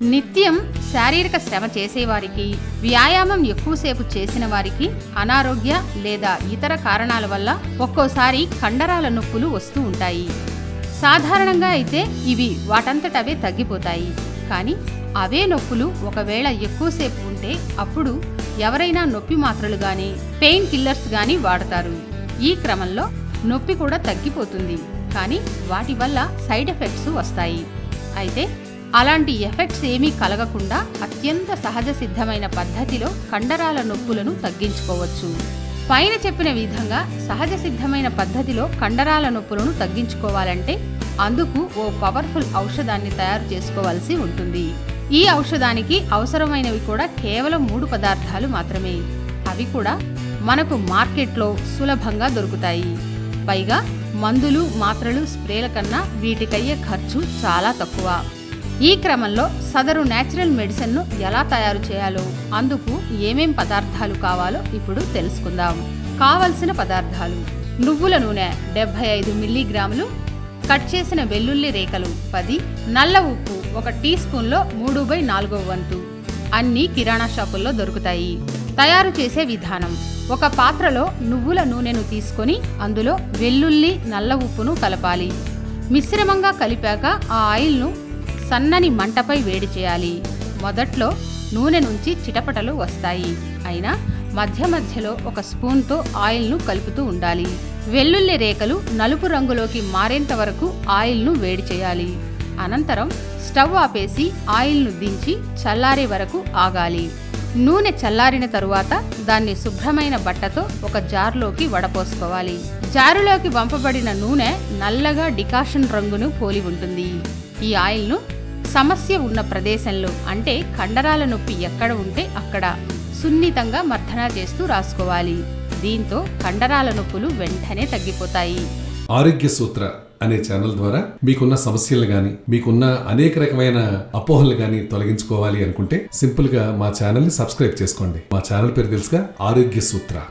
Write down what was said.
నిత్యం శారీరక శ్రమ చేసేవారికి వ్యాయామం ఎక్కువసేపు చేసిన వారికి అనారోగ్య లేదా ఇతర కారణాల వల్ల ఒక్కోసారి కండరాల నొప్పులు వస్తూ ఉంటాయి. సాధారణంగా అయితే ఇవి వాటంతటవే తగ్గిపోతాయి. కానీ అవే నొప్పులు ఒకవేళ ఎక్కువసేపు ఉంటే అప్పుడు ఎవరైనా నొప్పి మాత్రలు కానీ పెయిన్ కిల్లర్స్ కానీ వాడతారు. ఈ క్రమంలో నొప్పి కూడా తగ్గిపోతుంది. కానీ వాటి వల్ల సైడ్ ఎఫెక్ట్స్ వస్తాయి. అయితే అలాంటి ఎఫెక్ట్స్ ఏమీ కలగకుండా అత్యంత సహజ సిద్ధమైన పద్ధతిలో కండరాల నొప్పులను తగ్గించుకోవచ్చు. పైన చెప్పిన విధంగా సహజ సిద్ధమైన పద్ధతిలో కండరాల నొప్పులను తగ్గించుకోవాలంటే అందుకు ఓ పవర్ఫుల్ ఔషధాన్ని తయారు చేసుకోవాల్సి ఉంటుంది. ఈ ఔషధానికి అవసరమైనవి కూడా కేవలం మూడు పదార్థాలు మాత్రమే. అవి కూడా మనకు మార్కెట్లో సులభంగా దొరుకుతాయి. పైగా మందులు మాత్రలు స్ప్రేల కన్నా వీటికయ్యే ఖర్చు చాలా తక్కువ. ఈ క్రమంలో సదరు న్యాచురల్ మెడిసిన్ను ఎలా తయారు చేయాలో అందుకు ఏమేం పదార్థాలు కావాలో ఇప్పుడు తెలుసుకుందాం. కావలసిన పదార్థాలు. నువ్వుల నూనె డెబ్బై ఐదు మిల్లీగ్రాములు కట్ చేసిన వెల్లుల్లి రేఖలు పది నల్ల ఉప్పు ఒక టీ స్పూన్లో మూడు బై నాలుగో వంతు. అన్ని కిరాణా షాపుల్లో దొరుకుతాయి. తయారు చేసే విధానం. ఒక పాత్రలో నువ్వుల నూనెను తీసుకొని అందులో వెల్లుల్లి నల్ల ఉప్పును కలపాలి. మిశ్రమంగా కలిపాక ఆ ఆయిల్ను సన్నని మంటపై వేడి చేయాలి. మొదట్లో నూనె నుంచి చిటపటలు వస్తాయి. అయినా మధ్య మధ్యలో ఒక స్పూన్తో ఆయిల్ను కలుపుతూ ఉండాలి. వెల్లుల్లి రేఖలు నలుపు రంగులోకి మారేంత వరకు ఆయిల్ను వేడి చేయాలి. అనంతరం స్టవ్ ఆపేసి ఆయిల్ను దించి చల్లారే వరకు ఆగాలి. నూనె చల్లారిన తరువాత దాన్ని శుభ్రమైన బట్టతో ఒక జార్లోకి వడపోసుకోవాలి. జారులోకి వంపబడిన నూనె నల్లగా డికాషన్ రంగును పోలి ఉంటుంది. ఈ ఆయిల్ను సమస్య ఉన్న ప్రదేశంలో అంటే కండరాల నొప్పి ఎక్కడ ఉంటే అక్కడ సున్నితంగా మర్దన చేస్తూ రాసుకోవాలి. దీంతో కండరాల నొప్పులు వెంటనే తగ్గిపోతాయి. ఆరోగ్య సూత్ర అనే ఛానల్ ద్వారా మీకున్న సమస్యలు గాని మీకున్న అనేక రకమైన అపోహలు గాని తొలగించుకోవాలి అనుకుంటే సింపుల్గా మా ఛానల్ని సబ్స్క్రైబ్ చేసుకోండి. మా ఛానల్ పేరు తెలుసుగా ఆరోగ్య సూత్ర.